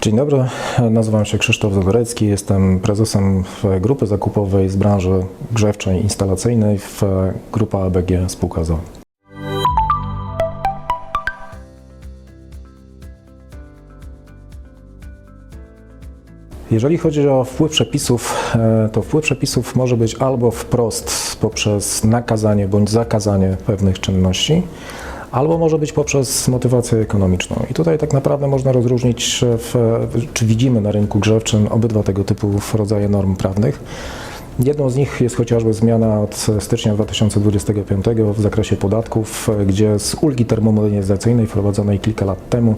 Dzień dobry, nazywam się Krzysztof Zagorecki, jestem prezesem grupy zakupowej z branży grzewczej instalacyjnej w Grupa ABG Spółka ZO. Jeżeli chodzi o wpływ przepisów, e, to wpływ przepisów może być albo wprost poprzez nakazanie bądź zakazanie pewnych czynności, albo może być poprzez motywację ekonomiczną. I tutaj tak naprawdę można rozróżnić, e, w, czy widzimy na rynku grzewczym obydwa tego typu rodzaje norm prawnych. Jedną z nich jest chociażby zmiana od stycznia 2025 w zakresie podatków, gdzie z ulgi termomodernizacyjnej wprowadzonej kilka lat temu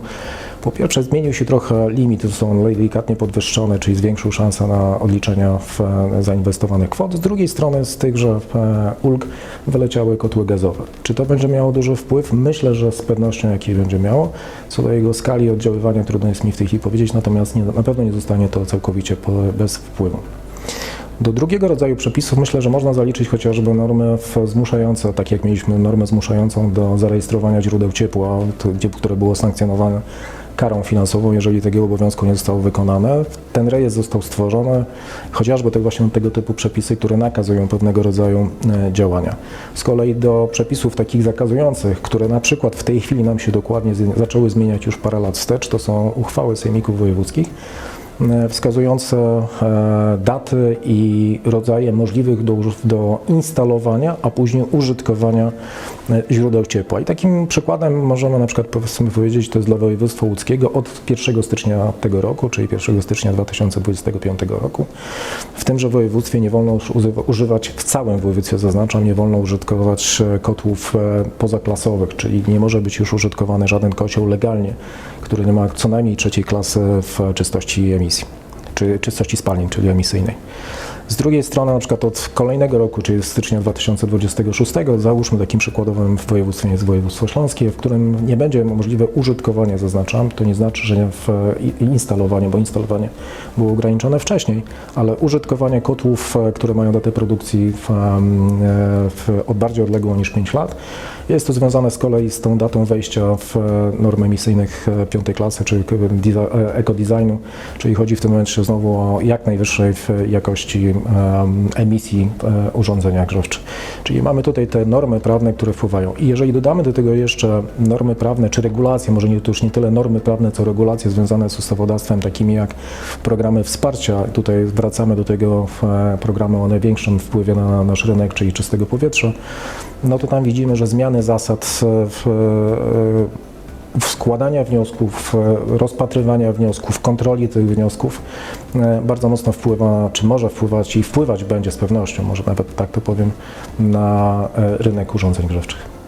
po pierwsze zmienił się trochę limit, został on delikatnie podwyższony, czyli zwiększył szansę na odliczenia w zainwestowanych kwot. Z drugiej strony z tychże e, ulg wyleciały kotły gazowe. Czy to będzie miało duży wpływ? Myślę, że z pewnością jakiś będzie miało. Co do jego skali oddziaływania trudno jest mi w tej chwili powiedzieć, natomiast nie, na pewno nie zostanie to całkowicie bez wpływu. Do drugiego rodzaju przepisów myślę, że można zaliczyć chociażby normy zmuszające, tak jak mieliśmy normę zmuszającą do zarejestrowania źródeł ciepła, które było sankcjonowane karą finansową, jeżeli tego obowiązku nie zostało wykonane. Ten rejestr został stworzony, chociażby te właśnie tego typu przepisy, które nakazują pewnego rodzaju e, działania. Z kolei do przepisów takich zakazujących, które na przykład w tej chwili nam się dokładnie zaczęły zmieniać już parę lat wstecz, to są uchwały sejmików wojewódzkich, wskazujące e, daty i rodzaje możliwych do, do instalowania, a później użytkowania e, źródeł ciepła. I takim przykładem możemy na przykład powiedzmy powiedzieć, to jest dla województwa łódzkiego od 1 stycznia tego roku, czyli 1 stycznia 2025 roku. W tymże województwie nie wolno już używa- używać, w całym województwie zaznaczam, nie wolno użytkować e, kotłów e, pozaklasowych, czyli nie może być już użytkowany żaden kocioł legalnie, który nie ma co najmniej trzeciej klasy w czystości emisji czy czystości spalin, czyli emisyjnej. Z drugiej strony, na przykład od kolejnego roku, czyli stycznia 2026, załóżmy takim przykładowym w województwie jest województwo śląskie, w którym nie będzie możliwe użytkowanie, zaznaczam, to nie znaczy, że nie w, instalowanie, bo instalowanie było ograniczone wcześniej, ale użytkowanie kotłów, e, które mają datę produkcji w, e, w, bardziej odległą niż 5 lat. Jest to związane z kolei z tą datą wejścia w e, norm emisyjnych piątej klasy, czyli ekodesignu, czyli chodzi w tym momencie znowu o jak najwyższej jakości emisji urządzenia grzewcze. Czyli mamy tutaj te normy prawne, które wpływają. I jeżeli dodamy do tego jeszcze normy prawne, czy regulacje, może nie, to już nie tyle normy prawne, co regulacje związane z ustawodawstwem, takimi jak programy wsparcia, tutaj wracamy do tego e, programu o największym wpływie na nasz rynek, czyli czystego powietrza, no to tam widzimy, że zmiany zasad e, w, e, składania wniosków, rozpatrywania wniosków, kontroli tych wniosków e, bardzo mocno wpływa, czy może wpływać i wpływać będzie z pewnością, może nawet tak to powiem, na e, rynek urządzeń grzewczych.